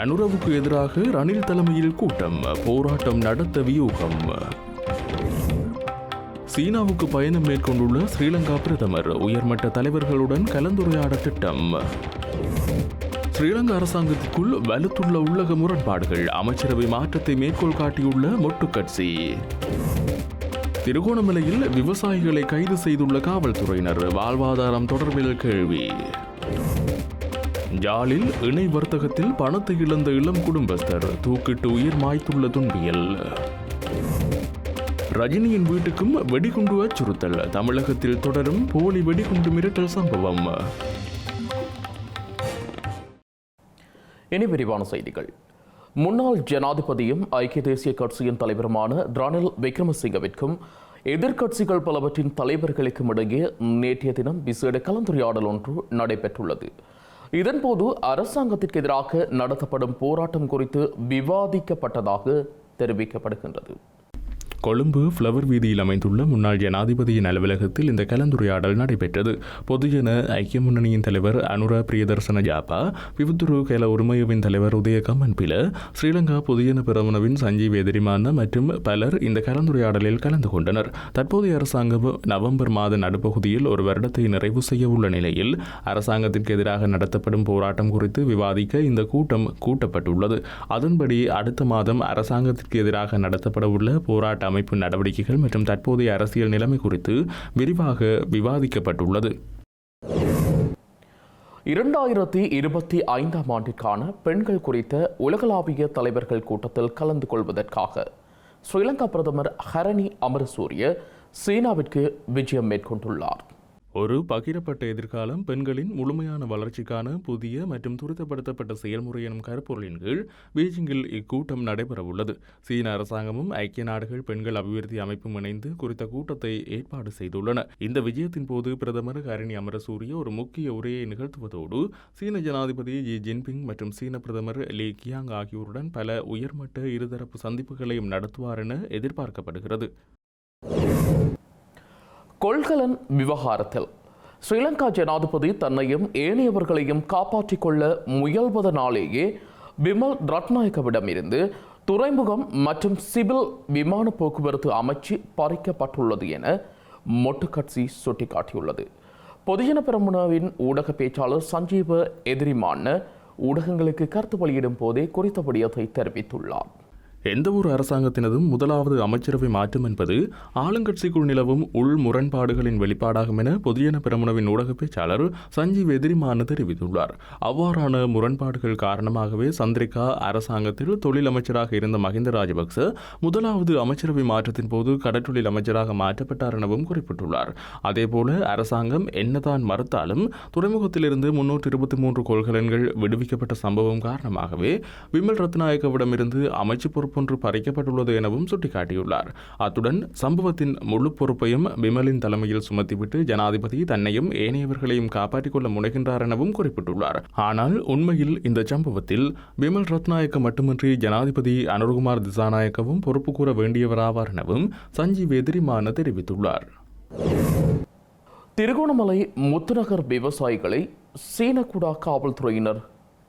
அனுரவுக்கு எதிராக ரணில் தலைமையில் கூட்டம் போராட்டம் நடத்த வியூகம். சீனாவுக்கு பயணம் மேற்கொண்டுள்ள ஸ்ரீலங்கா பிரதமர் உயர்மட்ட தலைவர்களுடன் கலந்துரையாட திட்டம். ஸ்ரீலங்கா அரசாங்கத்திற்குள் வலுத்துள்ள உள்ளக முரண்பாடுகள் அமைச்சரவை மாற்றத்தை மேற்கோள் காட்டியுள்ள மொட்டு கட்சி திருகோணமலையில் விவசாயிகளை கைது செய்துள்ள காவல்துறையினர் வாழ்வாதாரம் தொடர்பில் கேள்வி. யாழில் இணை வர்த்தகத்தில் பணத்தை இழந்த இளம் குடும்பஸ்தர் தூக்கிட்டு உயிர் மாய்த்துள்ள துன்பியல். ரஜினியின் வீட்டுக்கும் வெடிகுண்டு அச்சுறுத்தல். தமிழகத்தில் தொடரும் போலி வெடிகுண்டு மிரட்டல் சம்பவம். இனி விரிவான செய்திகள். முன்னாள் ஜனாதிபதியும் ஐக்கிய தேசிய கட்சியின் தலைவருமான ரணில் விக்ரமசிங்கவிற்கும் எதிர்க்கட்சிகள் பலவற்றின் தலைவர்களுக்கும் இடையே நேற்றைய தினம் விசேட கலந்துரையாடல் ஒன்று நடைபெற்றுள்ளது. இதன்போது அரசாங்கத்திற்கு எதிராக நடத்தப்படும் போராட்டம் குறித்து விவாதிக்கப்பட்டதாக தெரிவிக்கப்படுகின்றது. கொழும்பு ஃப்ளவர் வீதியில் அமைந்துள்ள முன்னாள் ஜனாதிபதியின் அலுவலகத்தில் இந்த கலந்துரையாடல் நடைபெற்றது. பொதுஜன ஐக்கிய முன்னணியின் தலைவர் அனுரா பிரியதர்சன ஜாப்பா விபத்துரு கேல உரிமையவின் தலைவர் உதய கம்மன்பில ஸ்ரீலங்கா பொதுஜன பிரமுனவின் சஞ்சீவ் எதிரிமான மற்றும் பலர் இந்த கலந்துரையாடலில் கலந்து கொண்டனர். தற்போதைய அரசாங்கம் நவம்பர் மாத நடுப்பகுதியில் ஒரு வருடத்தை நிறைவு செய்ய உள்ள நிலையில் அரசாங்கத்திற்கு எதிராக நடத்தப்படும் போராட்டம் குறித்து விவாதிக்க இந்த கூட்டம் கூட்டப்பட்டுள்ளது. அதன்படி அடுத்த மாதம் அரசாங்கத்திற்கு எதிராக நடத்தப்பட உள்ள போராட்ட அமைப்பு நடவடிக்கைகள் மற்றும் தற்போதைய அரசியல் நிலைமை குறித்து விரிவாக விவாதிக்கப்பட்டுள்ளது. இரண்டாயிரத்தி இருபத்தி ஐந்தாம் ஆண்டிற்கான பெண்கள் குறித்த உலகளாவிய தலைவர்கள் கூட்டத்தில் கலந்து கொள்வதற்காக ஸ்ரீலங்கா பிரதமர் ஹரணி அமரசூரிய சீனாவிற்கு விஜயம் மேற்கொண்டுள்ளார். ஒரு பகிரப்பட்ட எதிர்காலம் பெண்களின் முழுமையான வளர்ச்சிக்கான புதிய மற்றும் துரிதப்படுத்தப்பட்ட செயல்முறை எனும் கருப்பொருளின் கீழ் பீஜிங்கில் இக்கூட்டம் நடைபெறவுள்ளது. சீன அரசாங்கமும் ஐக்கிய நாடுகள் பெண்கள் அபிவிருத்தி அமைப்பும் இணைந்து குறித்த கூட்டத்தை ஏற்பாடு செய்துள்ளன. இந்த விஜயத்தின் போது பிரதமர் ஹரணி அமரசூரிய ஒரு முக்கிய உரையை நிகழ்த்துவதோடு சீன ஜனாதிபதி ஜி ஜின்பிங் மற்றும் சீன பிரதமர் லீ கியாங் ஆகியோருடன் பல உயர்மட்ட இருதரப்பு சந்திப்புகளையும் நடத்துவார் என எதிர்பார்க்கப்படுகிறது. கொள்கலன் விவகாரத்தில். ஸ்ரீலங்கா ஜனாதிபதி தன்னையும் ஏனையவர்களையும் காப்பாற்றிக் கொள்ள முயல்வதனாலேயே பிமல் ரட்நாயக்கவிடமிருந்து துறைமுகம் மற்றும் சிவில் விமான போக்குவரத்து அமைச்சு பறிக்கப்பட்டுள்ளது என மொட்டுக்கட்சி சுட்டிக்காட்டியுள்ளது. பொதுஜன பெரமுனாவின் ஊடக பேச்சாளர் சஞ்சீவ எதிரிமான ஊடகங்களுக்கு கருத்து வெளியிடும் போதே குறித்த விடயத்தை தெரிவித்துள்ளார். எந்த ஒரு அரசாங்கத்தினதும் முதலாவது அமைச்சரவை மாற்றம் என்பது ஆளுங்கட்சிக்குள் நிலவும் உள் முரண்பாடுகளின் வெளிப்பாடாகும் என பொதுஜன பெரமுனவின் ஊடக பேச்சாளர் சஞ்சீவ் எதிரிமான தெரிவித்துள்ளார். அவ்வாறான முரண்பாடுகள் காரணமாகவே சந்திரிகா அரசாங்கத்தில் தொழில் அமைச்சராக இருந்த மஹிந்த ராஜபக்ச முதலாவது அமைச்சரவை மாற்றத்தின் போது கடற்றொழில் அமைச்சராக மாற்றப்பட்டார் எனவும் குறிப்பிட்டுள்ளார். அதேபோல அரசாங்கம் என்னதான் மறுத்தாலும் துறைமுகத்திலிருந்து முன்னூற்று இருபத்தி மூன்று கொள்கலன்கள் விடுவிக்கப்பட்ட சம்பவம் காரணமாகவே விமல் ரத்நாயக்கவிடமிருந்து அமைச்சு பொறுப்பொன்று பறிக்கப்பட்டுள்ளது எனவும் சுட்டிக்காட்டியுள்ளார். அத்துடன் சம்பவத்தின் முழு பொறுப்பையும் விமலின் தலைமையில் சுமத்திவிட்டு ஜனாதிபதி தன்னையும் ஏனையவர்களையும் காப்பாற்றிக் கொள்ள முனைகின்றார் எனவும் குறிப்பிட்டுள்ளார். ஆனால் உண்மையில் இந்த சம்பவத்தில் விமல் ரத்நாயக்க மட்டுமின்றி ஜனாதிபதி அனுர்குமார் திசாநாயக்கவும் பொறுப்பு கூற வேண்டியவராவார் எனவும் சஞ்சீவ் எதிரிமான தெரிவித்துள்ளார். திருகோணமலை முத்துநகர் விவசாயிகளை சீனகுடா காவல்துறையினர்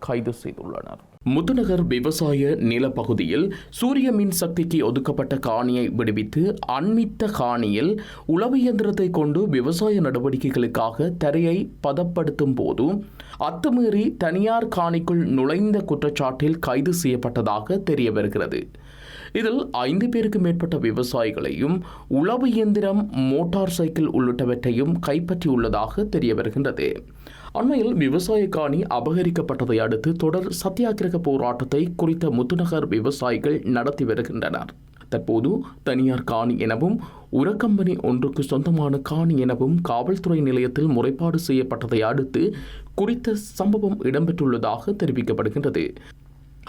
கைது செய்துள்ளனர். முத்துநகர் விவசாய நிலப்பகுதியில் சூரிய மின் சக்திக்கு ஒதுக்கப்பட்ட காணியை விடுவித்து அண்மித்த காணியில் உளவு இயந்திரத்தை கொண்டு விவசாய நடவடிக்கைகளுக்காக தரையை பதப்படுத்தும் போது அத்துமீறி தனியார் காணிக்குள் நுழைந்த குற்றச்சாட்டில் கைது செய்யப்பட்டதாக தெரிய வருகிறது இதில் ஐந்து பேருக்கு மேற்பட்ட விவசாயிகளையும் உளவு இயந்திரம் மோட்டார் சைக்கிள் உள்ளிட்டவற்றையும் கைப்பற்றியுள்ளதாக தெரிய வருகின்றது அண்மையில் விவசாய காணி அபகரிக்கப்பட்டதை அடுத்து தொடர் சத்தியாகிரக போராட்டத்தை குறித்த முத்துநகர் விவசாயிகள் நடத்தி வருகின்றனர். தற்போது தனியார் காணி எனவும் உரக்கம்பெனி ஒன்றுக்கு சொந்தமான காணி எனவும் காவல்துறை நிலையத்தில் முறைப்பாடு செய்யப்பட்டதை அடுத்து குறித்த சம்பவம் இடம்பெற்றுள்ளதாக தெரிவிக்கப்படுகின்றது.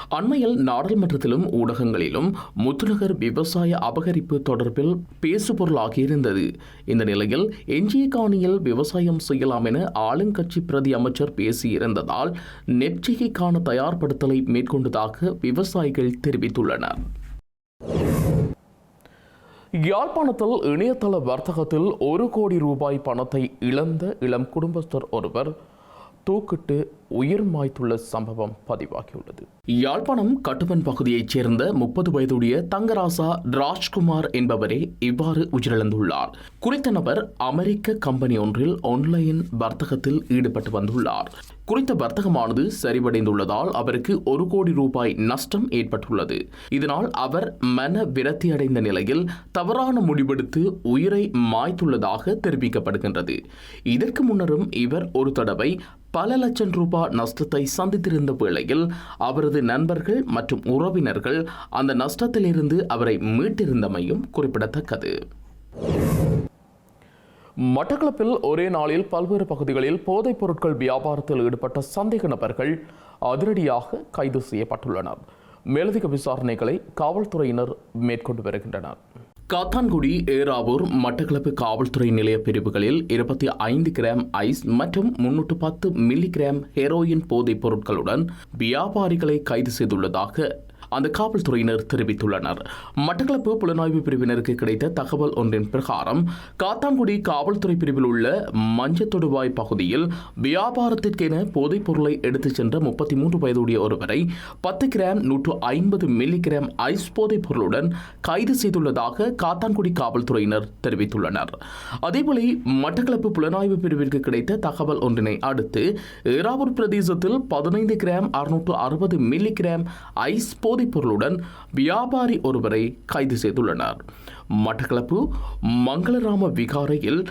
அண்மையில் நாடாளுமன்றத்திலும் ஊடகங்களிலும் முத்துநகர் விவசாய அபகரிப்பு தொடர்பில் பேசுபொருளாகியிருந்தது. இந்த நிலையில் எஞ்சிய காணியில் விவசாயம் செய்யலாம் என ஆளுங்கட்சி பிரதி அமைச்சர் பேசியிருந்ததால் நெற்றிகைக்கான தயார்படுத்தலை மேற்கொண்டதாக விவசாயிகள் தெரிவித்துள்ளனர். யாழ்ப்பாணத்தில் இணையதள வர்த்தகத்தில் ஒரு கோடி ரூபாய் பணத்தை இழந்த இளம் குடும்பஸ்தர் ஒருவர் தூக்கிட்டு உயிர் மாய்த்துள்ள சம்பவம் பதிவாகியுள்ளது. யாழ்ப்பாணம் கட்டுமன் பகுதியைச் சேர்ந்த முப்பது வயதுடைய தங்கராசா ராஜ்குமார் என்பவரே இவ்வாறு உயிரிழந்துள்ளார். குறித்த நபர் அமெரிக்க கம்பெனி ஒன்றில் ஆன்லைன் வர்த்தகத்தில் ஈடுபட்டு வந்துள்ளார். குறித்த வர்த்தகமானது சரிவடைந்துள்ளதால் அவருக்கு ஒரு கோடி ரூபாய் நஷ்டம் ஏற்பட்டுள்ளது. இதனால் அவர் மன விரத்தியடைந்த நிலையில் தவறான முடிவெடுத்து உயிரை மாய்த்துள்ளதாக தெரிவிக்கப்படுகின்றது. இதற்கு முன்னரும் இவர் ஒரு தடவை பல லட்சம் ரூபாய் நஷ்டத்தை சந்தித்திருந்த வேளையில் அவரது நண்பர்கள் மற்றும் உறவினர்கள் அந்த நஷ்டத்திலிருந்து அவரை மீட்டிருந்தமையும் குறிப்பிடத்தக்கது. மட்டக்களப்பில் ஒரே நாளில் பல்வேறு பகுதிகளில் போதைப் பொருட்கள் வியாபாரத்தில் ஈடுபட்ட சந்தேக நபர்கள் அதிரடியாக கைது செய்யப்பட்டுள்ளனர். மேலதிக விசாரணைகளை காவல்துறையினர் மேற்கொண்டு வருகின்றனர். காத்தான்குடி ஏராவூர் மட்டக்களப்பு காவல்துறை நிலைய பிரிவுகளில் இருபத்தி ஐந்து கிராம் ஐஸ் மற்றும் முன்னூற்று பத்து மில்லி கிராம் ஹெரோயின் போதைப் பொருட்களுடன் வியாபாரிகளை கைது செய்துள்ளதாக அந்த காவல்துறையினர் தெரிவித்துள்ளனர். மட்டக்களப்பு புலனாய்வு பிரிவினருக்கு கிடைத்த தகவல் ஒன்றின் பிரகாரம் காத்தாங்குடி காவல்துறை பிரிவில் உள்ள மஞ்சத்தொடுவாய் பகுதியில் வியாபாரத்திற்கென போதைப் பொருளை எடுத்துச் சென்ற முப்பத்தி மூன்று வயதுடைய ஒருவரை பத்து கிராம் நூற்று ஐம்பது மில்லி கிராம் ஐஸ் போதைப் பொருளுடன் கைது செய்துள்ளதாக காத்தான்குடி காவல்துறையினர் தெரிவித்துள்ளனர். அதேபோல மட்டக்களப்பு புலனாய்வு பிரிவிற்கு கிடைத்த தகவல் ஒன்றினை அடுத்து ஏராவூர் பிரதேசத்தில் பதினைந்து கிராம் அறுநூற்று அறுபது மில்லி கிராம் ஐஸ் போதை பொருளுடன் வியாபாரி ஒருவரை கைது செய்துள்ளனர். மட்டக்களப்பு மங்களராம விகாரையில்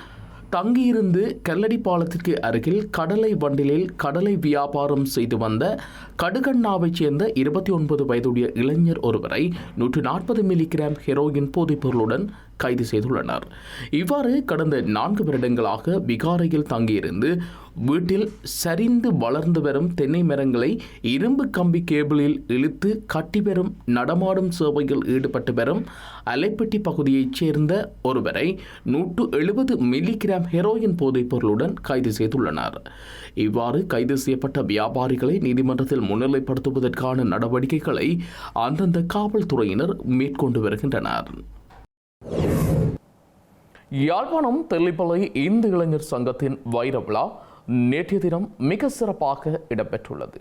தங்கியிருந்து கல்லடி பாலத்திற்கு அருகில் கடலை வண்டிலில் கடலை வியாபாரம் செய்து வந்த கடுகண்ணாவைச் சேர்ந்த இருபத்தி ஒன்பது வயதுடைய இளைஞர் ஒருவரை நூற்று நாற்பது மில்லிகிராம் ஹெரோயின் போதைப் பொருளுடன் கைது செய்துள்ளனர். இவ்வாறு கடந்த நான்கு வருடங்களாக விகாரையில் தங்கியிருந்து வீட்டில் சரிந்து வளர்ந்து வரும் தென்னை மரங்களை இரும்பு கம்பி கேபிளில் இழுத்து கட்டி வரும் நடமாடும் சேவையில் ஈடுபட்டு வரும் அலைப்பட்டி பகுதியைச் சேர்ந்த ஒருவரை நூற்று எழுபது மில்லிகிராம் ஹெரோயின் போதைப் பொருளுடன் கைது செய்துள்ளனர். இவ்வாறு கைது செய்யப்பட்ட வியாபாரிகளை நீதிமன்றத்தில் முன்னிலைப்படுத்துவதற்கான நடவடிக்கைகளை அந்தந்த காவல்துறையினர் மேற்கொண்டு வருகின்றனர். யாழ்ப்பாணம் தெல்லிப்பளை இந்து இளைஞர் சங்கத்தின் வைர விழா நேற்றைய தினம் மிக சிறப்பாக இடம்பெற்றுள்ளது.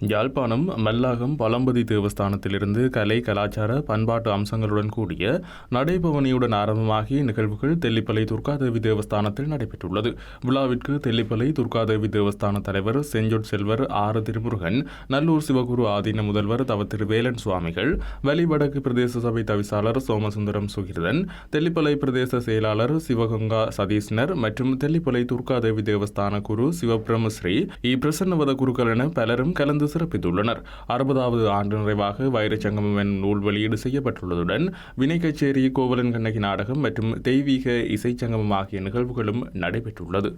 யாழ்ப்பாணம் மல்லாகம் பழம்பதி தேவஸ்தானத்திலிருந்து கலை கலாச்சார பண்பாட்டு அம்சங்களுடன் கூடிய நடைபவனியுடன் ஆரம்பமாகி நிகழ்வுகள் தெல்லிப்பளை துர்காதேவி தேவஸ்தானத்தில் நடைபெற்றுள்ளது. விழாவிற்கு தெல்லிப்பளை துர்காதேவி தேவஸ்தான தலைவர் செஞ்சொட் செல்வர் ஆறு திருமுருகன் நல்லூர் சிவகுரு ஆதீன முதல்வர் தவ திரு வேலன் சுவாமிகள் வலிவடக்கு பிரதேச சபை தவிசாளர் சோமசுந்தரம் சுகிர்தன் தெல்லிப்பளை பிரதேச செயலாளர் சிவகங்கா சதீஷ்னர் மற்றும் தெல்லிப்பளை துர்காதேவி தேவஸ்தான குரு சிவபிரமஸ்ரீ இ பிரசன்னவத குருக்கள் என பலரும் கலந்து சிறப்பித்துள்ளனர். அறுபதாவது ஆண்டு நிறைவாக வைரச்சங்கமம் என் நூல் வெளியீடு செய்யப்பட்டுள்ளதுடன் வினை கச்சேரி கோவலன் கண்ணகி நாடகம் மற்றும் தெய்வீக இசைச்சங்கமம் ஆகிய நிகழ்வுகளும் நடைபெற்றுள்ளது.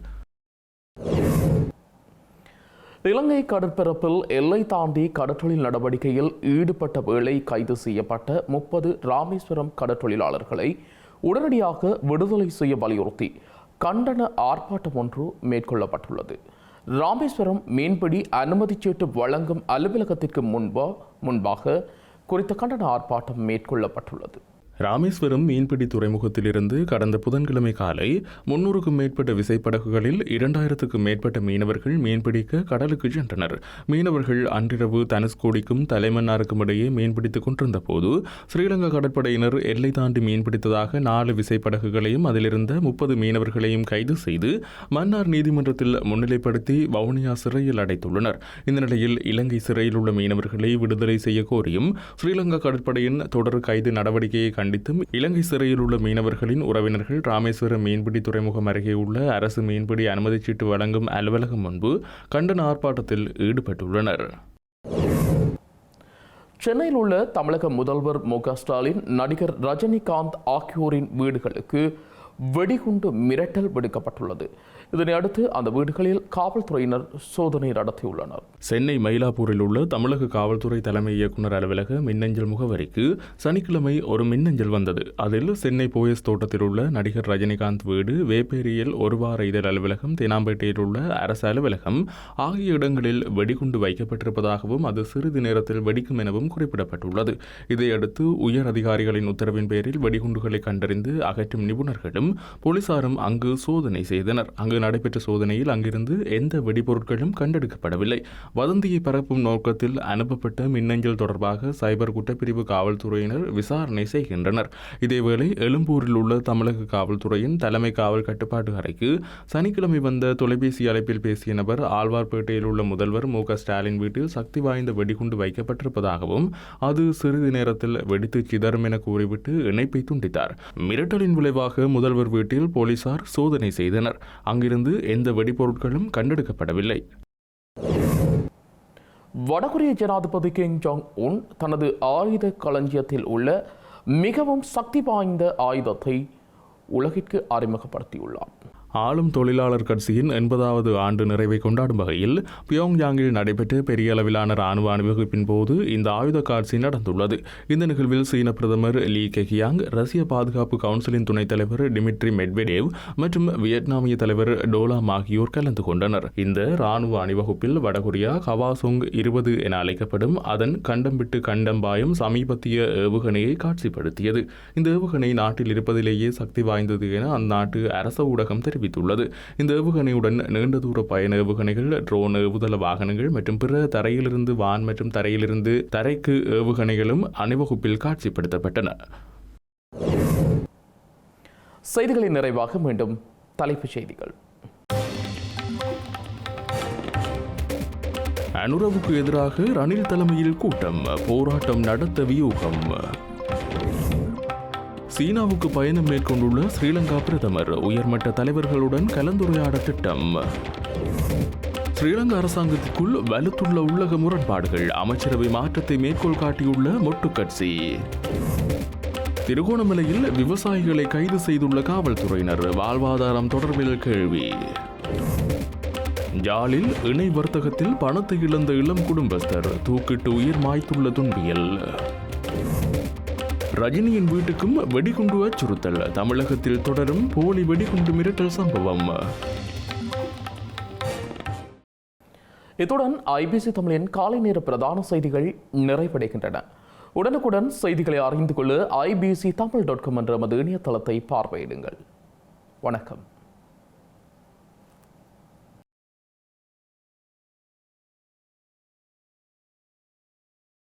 இலங்கை கடற்பரப்பில் எல்லை தாண்டி கடற்றொழில் நடவடிக்கையில் ஈடுபட்ட வேளை கைது செய்யப்பட்ட முப்பது ராமேஸ்வரம் கடற்றொழிலாளர்களை உடனடியாக விடுதலை செய்ய வலியுறுத்தி கண்டன ஆர்ப்பாட்டம் ஒன்று மேற்கொள்ளப்பட்டுள்ளது. ராமேஸ்வரம் மீன்பிடி அனுமதிச்சீட்டு வழங்கும் அலுவலகத்திற்கு முன்பு முன்பாக குறித்த கண்டன ஆர்ப்பாட்டம் மேற்கொள்ளப்பட்டுள்ளது. ராமேஸ்வரம் மீன்பிடி துறைமுகத்திலிருந்து கடந்த புதன்கிழமை காலை முன்னூறுக்கும் மேற்பட்ட விசைப்படகுகளில் இரண்டாயிரத்துக்கும் மேற்பட்ட மீனவர்கள் மீன்பிடிக்க கடலுக்கு சென்றனர். மீனவர்கள் அன்றிரவு தனுஷ்கோடிக்கும் தலைமன்னாருக்கும் இடையே மீன்பிடித்துக் கொண்டிருந்த போது ஸ்ரீலங்கா கடற்படையினர் எல்லை தாண்டி மீன்பிடித்ததாக நாலு விசைப்படகுகளையும் அதிலிருந்த முப்பது மீனவர்களையும் கைது செய்து மன்னார் நீதிமன்றத்தில் முன்னிலைப்படுத்தி வவுனியா சிறையில் அடைத்துள்ளனர். இந்த நிலையில் இலங்கை சிறையில் உள்ள மீனவர்களை விடுதலை செய்ய கோரியும் ஸ்ரீலங்கா கடற்படையின் தொடர் கைது நடவடிக்கையை கண்டித்தும் இலங்கை சிறையில் உள்ள மீனவர்களின் உறவினர்கள் ராமேஸ்வரம் மீன்பிடி துறைமுகம் அருகே உள்ள அரசு மீன்பிடி அனுமதிச்சீட்டு வழங்கும் அலுவலகம் முன்பு கண்டன ஆர்ப்பாட்டத்தில் ஈடுபட்டுள்ளனர். சென்னையில் உள்ள தமிழக முதல்வர் மு ஸ்டாலின் நடிகர் ரஜினிகாந்த் ஆகியோரின் வீடுகளுக்கு வெடிகுண்டு மிரட்டல் விடுக்கப்பட்டுள்ளது. இதனை அடுத்து அந்த வீடுகளில் காவல்துறையினர் சோதனை நடத்தியுள்ளனர். சென்னை மயிலாப்பூரில் உள்ள தமிழக காவல்துறை தலைமை இயக்குனர் அலுவலக மின்னஞ்சல் முகவரிக்கு சனிக்கிழமை ஒரு மின்னஞ்சல் வந்தது. அதில் சென்னை போயஸ் தோட்டத்தில் உள்ள நடிகர் ரஜினிகாந்த் வீடு வேப்பேரியில் ஒரு வார இதழ் அலுவலகம் தேனாம்பேட்டையில் உள்ள அரசு அலுவலகம் ஆகிய இடங்களில் வெடிகுண்டு வைக்கப்பட்டிருப்பதாகவும் அது சிறிது நேரத்தில் வெடிக்கும் எனவும் குறிப்பிடப்பட்டுள்ளது. இதையடுத்து உயர் அதிகாரிகளின் உத்தரவின் பேரில் வெடிகுண்டுகளை கண்டறிந்து அகற்றும் நிபுணர்களும் போலீசாரும் அங்கு சோதனை செய்தனர். அங்கு நடைபெற்ற சோதனையில் அங்கிருந்து எந்த வெடிபொருட்களும் கண்டெடுக்கப்படவில்லை. வதந்தியை பரப்பும் நோக்கத்தில் அனுப்பப்பட்ட மின்னஞ்சல் தொடர்பாக சைபர் குற்றப்பிரிவு காவல்துறையினர் விசாரணை செய்கின்றனர். இதேவேளை எழும்பூரில் உள்ள தமிழக காவல்துறையின் தலைமை காவல் கட்டுப்பாட்டு அறைக்கு சனிக்கிழமை வந்த தொலைபேசி அழைப்பில் பேசிய நபர் ஆழ்வார்பேட்டையில் உள்ள முதல்வர் மு. ஸ்டாலின் வீட்டில் சக்தி வாய்ந்த வெடிகுண்டு வைக்கப்பட்டிருப்பதாகவும் அது சிறிது நேரத்தில் வெடித்து சிதறும் என கூறிவிட்டு இணைப்பை துண்டித்தார். மிரட்டலின் விளைவாக முதல்வர் வீட்டில் போலீசார் சோதனை செய்தனர். அங்கிருந்து எந்த வெடிபொருட்களும் கண்டெடுக்கப்படவில்லை. வடகொரிய ஜனாதிபதி கிங் ஜாங் உன் தனது ஆயுத களஞ்சியத்தில் உள்ள மிகவும் சக்தி வாய்ந்த ஆயுதத்தை உலகிற்கு அறிமுகப்படுத்தியுள்ளார் ஆளும் தொழிலாளர் கட்சியின் எண்பதாவது ஆண்டு நிறைவை கொண்டாடும் வகையில் பியோங்யாங்கில் நடைபெற்ற பெரிய அளவிலான ராணுவ அணிவகுப்பின் போது இந்த ஆயுத காட்சி நடந்துள்ளது. இந்த நிகழ்வில் சீன பிரதமர் லீ கெகியாங் ரஷ்ய பாதுகாப்பு கவுன்சிலின் துணைத் தலைவர் டிமிட்ரி மெட்வெடேவ் மற்றும் வியட்நாமிய தலைவர் டோலாம் ஆகியோர் கலந்து கொண்டனர். இந்த ராணுவ அணிவகுப்பில் வடகொரியா கவாசோங் இருபது என அழைக்கப்படும் அதன் கண்டம் விட்டு கண்டம் பாயும் சமீபத்திய ஏவுகணையை காட்சிப்படுத்தியது. இந்த ஏவுகணை நாட்டில் இருப்பதிலேயே சக்தி வாய்ந்தது என அந்நாட்டு அரச ஊடகம் தெரிவித்துள்ளது. இந்த ஏவுகணையுடன் நீண்ட தூர பயண ஏவுகணைகள் ட்ரோன் ஏவுதள வாகனங்கள் மற்றும் பிற தரையிலிருந்து வான் மற்றும் தரையிலிருந்து தரைக்கு ஏவுகணைகளும் அணிவகுப்பில் காட்சிப்படுத்தப்பட்டன. செய்திகளின் நிறைவாக மீண்டும் தலைப்புச் செய்திகள். அனுரவுக்கு எதிராக ரணில் தலைமையில் கூட்டம் போராட்டம் நடத்த வியூகம். சீனாவுக்கு பயணம் மேற்கொண்டுள்ள ஸ்ரீலங்கா பிரதமர் உயர்மட்ட தலைவர்களுடன் கலந்துரையாட திட்டம். ஸ்ரீலங்கா அரசாங்கத்திற்குள் வலுத்துள்ள உள்ளக முரண்பாடுகள் அமைச்சரவை மாற்றத்தை மேற்கோள் காட்டியுள்ள மொட்டு கட்சி திருகோணமலையில் விவசாயிகளை கைது செய்துள்ள காவல்துறையினர் வாழ்வாதாரம் தொடர்பில் கேள்வி. ஜாலில் இணை வர்த்தகத்தில் பணத்தை இழந்த இளம் குடும்பஸ்தர் தூக்கிட்டு உயிர் மாய்த்துள்ள துன்பியல். ரஜினியின் வீட்டுக்கும் வெடிகுண்டு அச்சுறுத்தல் தமிழகத்தில் தொடரும் போலி வெடிகுண்டு மிரட்டல் சம்பவம். இத்துடன் ஐபிசி தமிழின் காலை நேர பிரதான செய்திகள் நிறைவடைகின்றன. உடனுக்குடன் செய்திகளை அறிந்து கொள்ள ஐபிசி தமிழ் டாட் காம் என்ற நமது இணையதளத்தை பார்வையிடுங்கள். வணக்கம்.